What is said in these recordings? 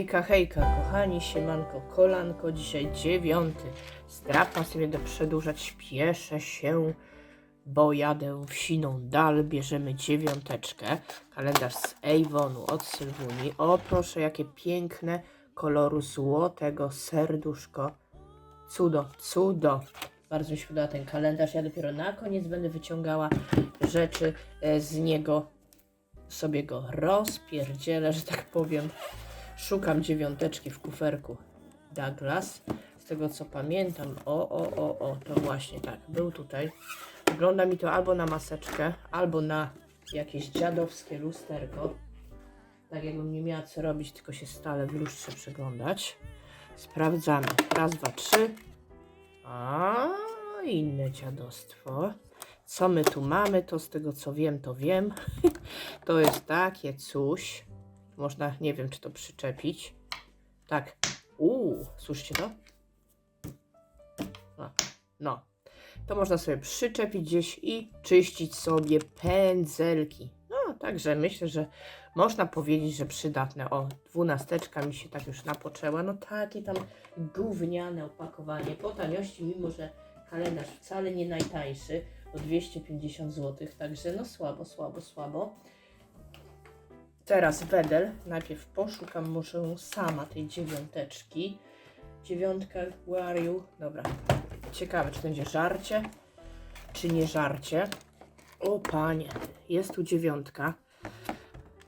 Hejka, hejka, kochani, siemanko, kolanko, dzisiaj dziewiąty. Strach ma sobie do przedłużać, śpieszę się, bo jadę w siną dal, bierzemy dziewiąteczkę. Kalendarz z Avonu od Sylwuni. O, proszę, jakie piękne, koloru złotego serduszko. Cudo, cudo. Bardzo mi się podoba ten kalendarz. Ja dopiero na koniec będę wyciągała rzeczy e, z niego. Sobie go rozpierdzielę, że tak powiem. Szukam dziewiąteczki w kuferku Douglas. Z tego co pamiętam, o, o, o, o, to właśnie tak, był tutaj. Wygląda mi to albo na maseczkę, albo na jakieś dziadowskie lusterko. Tak jakbym nie miała co robić, tylko się stale w lustrze przeglądać. Sprawdzamy. Raz, dwa, trzy. A inne dziadostwo. Co my tu mamy, to z tego co wiem, to wiem. to jest takie coś. Można, nie wiem, czy to przyczepić. Tak. Uuu, słyszycie to? No. To można sobie przyczepić gdzieś i czyścić sobie pędzelki. No, także myślę, że można powiedzieć, że przydatne. O, dwunasteczka mi się tak już napoczęła. No takie tam gówniane opakowanie. Po taniości, mimo że kalendarz wcale nie najtańszy, o 250 zł. Także no słabo, słabo, słabo. Teraz Wedel. Najpierw poszukam może sama tej dziewiąteczki. Dziewiątka, you? Dobra. Ciekawe, czy będzie żarcie, czy nie żarcie. O panie, jest tu dziewiątka.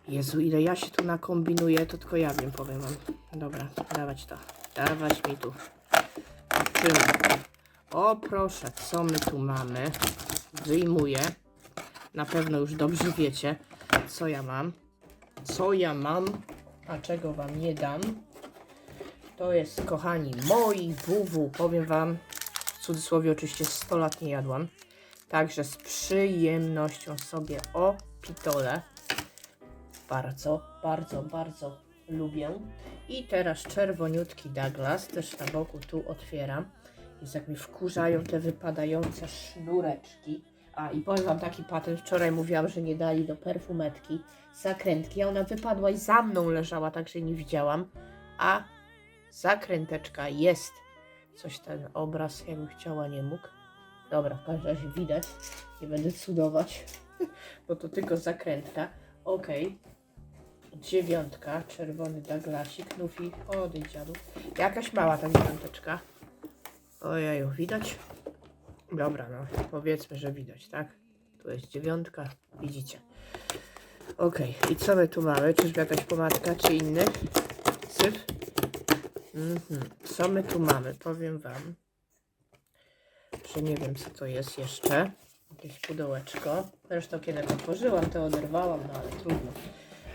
Jezu, ile ja się tu nakombinuję, to tylko ja wiem, powiem wam. Dobra, dawać to. Dawać mi tu. O proszę, co my tu mamy? Wyjmuję. Na pewno już dobrze wiecie, co ja mam. Co ja mam, a czego wam nie dam. To jest, kochani, moi WW. Powiem wam, w cudzysłowie oczywiście 100 lat nie jadłam. Także z przyjemnością sobie o pitole. Bardzo, bardzo, bardzo lubię. I teraz czerwoniutki Douglas, też na boku tu otwieram. Jest jak mi wkurzają te wypadające sznureczki. A i powiem wam taki patent, wczoraj mówiłam, że nie dali do perfumetki zakrętki, a ona wypadła i za mną leżała, także nie widziałam. A zakręteczka jest. Coś ten obraz, jakbym chciała, nie mógł. Dobra, w każdym razie widać. Nie będę cudować, bo to tylko zakrętka. Okej. Dziewiątka, czerwony Douglasik, Nufi, odejdź dziadu. Jakaś mała ta dziewiąteczka. Ojeju, widać? Dobra, no powiedzmy, że widać, tak? Tu jest dziewiątka, widzicie. Okej, i co my tu mamy? Czyżby jakaś pomadka, czy inny syf? Mhm. Co my tu mamy? Powiem wam, że nie wiem, co to jest jeszcze. Jakieś pudełeczko. Zresztą kiedy otworzyłam, to oderwałam, no ale trudno.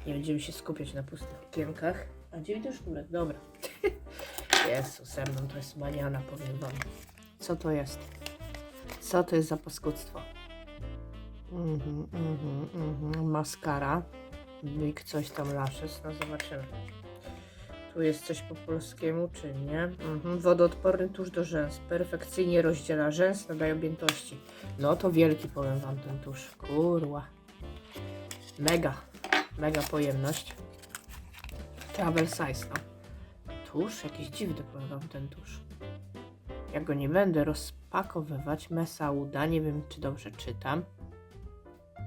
Nie będziemy się skupiać na pustych okienkach. A gdzie widzę sznurek? Dobra. Jezu, ze mną to jest maniana, powiem wam. Co to jest? Co to jest za paskudztwo? Mhm, mhm, mhm. Maskara. Big coś tam lashes. No zobaczymy. Tu jest coś po polskiemu, czy nie? Mhm. Wodoodporny tusz do rzęs. Perfekcyjnie rozdziela rzęs, nadaje objętości. No to wielki, powiem wam, ten tusz. Kurła. Mega. Mega pojemność. Travel size, no. Tusz? Jakiś dziwny, powiem wam, ten tusz. Ja go nie będę rozpakowywać. Mesauda, nie wiem czy dobrze czytam.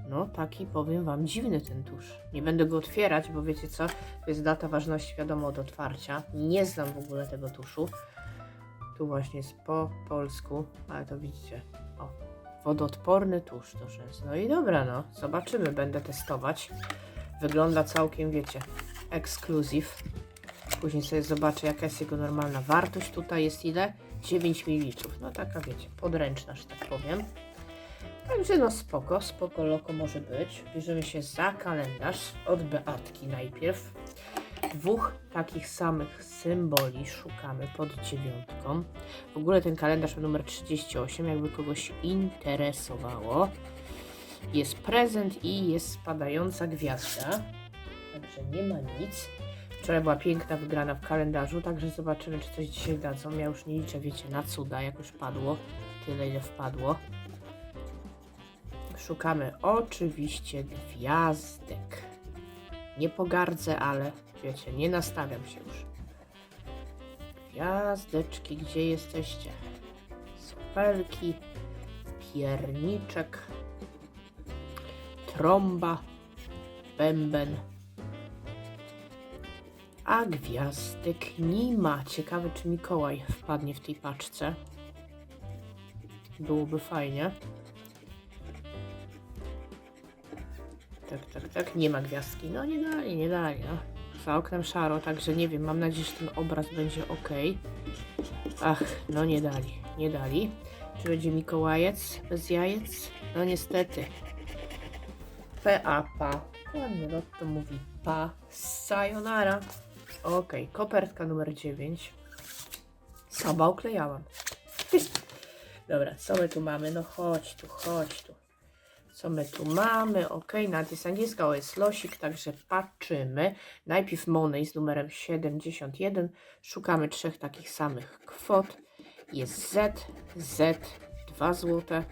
No, taki powiem wam dziwny ten tusz. Nie będę go otwierać, bo wiecie co? To jest data ważności, wiadomo, od otwarcia. Nie znam w ogóle tego tuszu. Tu właśnie jest po polsku, ale to widzicie. O, wodoodporny tusz to jest. No i dobra, no, zobaczymy, będę testować. Wygląda całkiem, wiecie, ekskluzyw. Później sobie zobaczę, jaka jest jego normalna wartość. Tutaj jest ile? 9 ml. No taka wiecie, podręczna, że tak powiem. Także no spoko, spoko loko może być. Bierzemy się za kalendarz od Beatki najpierw. Dwóch takich samych symboli szukamy pod dziewiątką. W ogóle ten kalendarz ma numer 38, jakby kogoś interesowało. Jest prezent i jest spadająca gwiazda. Także nie ma nic. Wczoraj była piękna wygrana w kalendarzu, także zobaczymy, czy coś dzisiaj dadzą. Ja już nie liczę, wiecie, na cuda, jak już padło. Tyle, ile wpadło. Szukamy oczywiście gwiazdek. Nie pogardzę, ale wiecie, nie nastawiam się już. Gwiazdeczki, gdzie jesteście? Sopelki, pierniczek, trąba, bęben. A gwiazdek nie ma. Ciekawe, czy Mikołaj wpadnie w tej paczce. Byłoby fajnie. Tak, tak, tak. Nie ma gwiazdki. No nie dali, nie dali. No. Za oknem szaro, także nie wiem. Mam nadzieję, że ten obraz będzie ok. Ach, no nie dali, nie dali. Czy będzie Mikołajec bez jajec? No niestety. PA-PA. Ładnie, no to mówi pa. Sayonara. Ok, kopertka numer 9. Sama uklejałam. Dobra, co my tu mamy? No chodź tu, chodź tu. Co my tu mamy? Ok, jest angielska, o jest losik, także patrzymy. Najpierw Money z numerem 71. Szukamy trzech takich samych kwot. Jest Z, Z, 2 złote,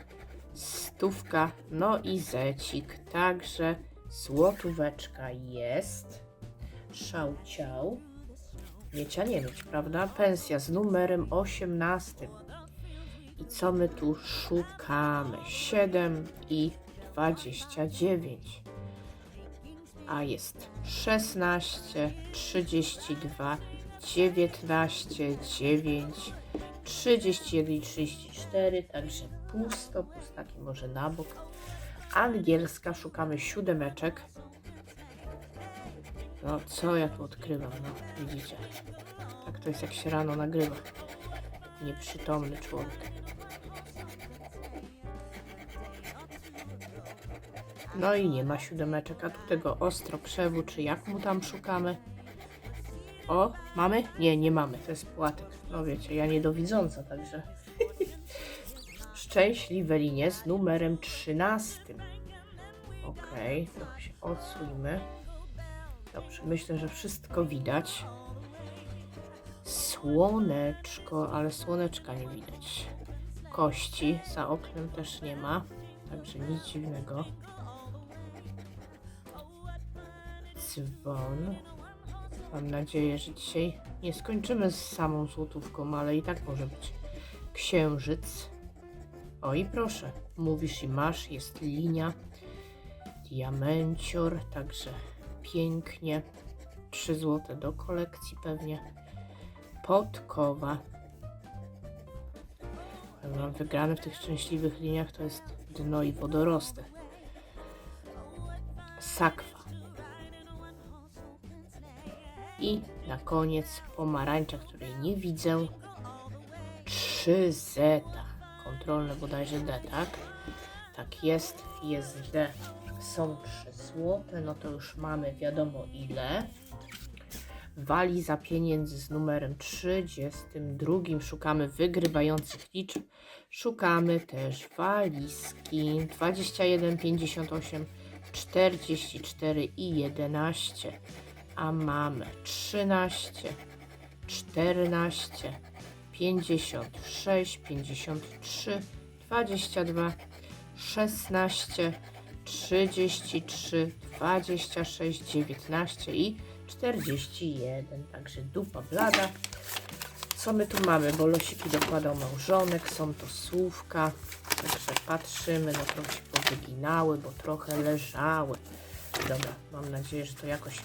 stówka, no i zecik. Także złotóweczka jest. Szałciał. Miecia nie mieć, prawda? Pensja z numerem 18. I co my tu szukamy? 7 i 29. A jest 16, 32, 19, 9, 31 i 34. Także pusto, pustaki może na bok. Angielska, szukamy siódemeczek. No, co ja tu odkrywam? No, widzicie. Tak to jest, jak się rano nagrywa. Nieprzytomny człowiek. No i nie ma siódemeczek, a tu tego ostro krzewu, czy jak mu tam szukamy. O, mamy? Nie, nie mamy, to jest płatek. No wiecie, ja niedowidząca, także... Szczęśliwe linie z numerem 13. Okej, trochę się odsuńmy. Dobrze, myślę, że wszystko widać. Słoneczko, ale słoneczka nie widać. Kości za oknem też nie ma, także nic dziwnego. Dzwon. Mam nadzieję, że dzisiaj nie skończymy z samą złotówką, ale i tak może być księżyc. O i proszę, mówisz i masz, jest linia, diamencior, także pięknie. 3 złote do kolekcji pewnie. Podkowa. Mam wygrane w tych szczęśliwych liniach to jest dno i wodorosty. Sakwa. I na koniec pomarańcza, której nie widzę. 3 zeta. Kontrolne bodajże D, tak? Tak jest, jest D. Są 3 złote, no to już mamy wiadomo ile. Waliza pieniędzy z numerem 32. Szukamy wygrywających liczb. Szukamy też walizki 21, 58, 44 i 11. A mamy 13, 14, 56, 53, 22, 16, 33, 26, 19 i 41. Także dupa blada. Co my tu mamy? Bo losiki dokładał małżonek, są to słówka. Także patrzymy, no trochę się powyginały, bo trochę leżały. Dobra, mam nadzieję, że to jakoś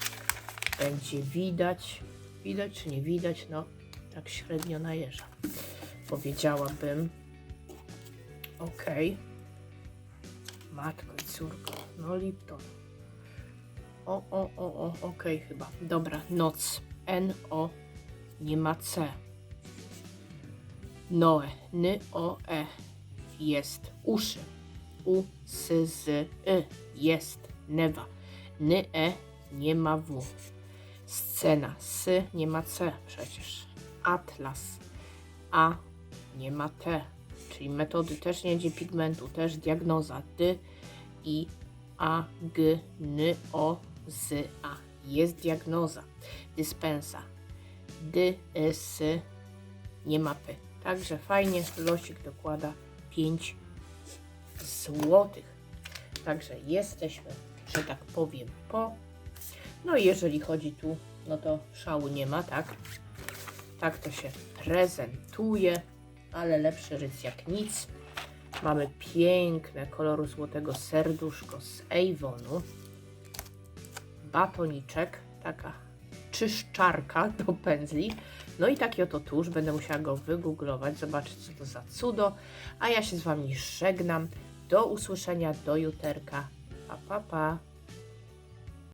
będzie widać. Widać czy nie widać? No, tak średnio najeżdża. Powiedziałabym. Okej. Matko i córko. No Lipton. O, o, o, o, okej chyba. Dobra, noc. N-O. Nie ma C. Noe. N-O-E. Jest. Uszy. U, s, z, y. Jest. Newa. N-E. Nie ma W. Scena. S. Nie ma C przecież. Atlas. A. Nie ma T. Czyli metody też nie pigmentu, też diagnoza. D. I. A. G. N. O. Z. A. Jest diagnoza. Dyspensa. D. S. Nie ma P. Także fajnie. Losik dokłada 5 złotych. Także jesteśmy, że tak powiem, po. No i jeżeli chodzi tu, no to szału nie ma, tak? Tak to się prezentuje, ale lepszy rys jak nic. Mamy piękne koloru złotego serduszko z Avonu. Batoniczek, taka czyszczarka do pędzli. No i taki oto tusz, będę musiała go wygooglować, zobaczyć co to za cudo. A ja się z Wami żegnam. Do usłyszenia, do juterka. Pa, pa, pa.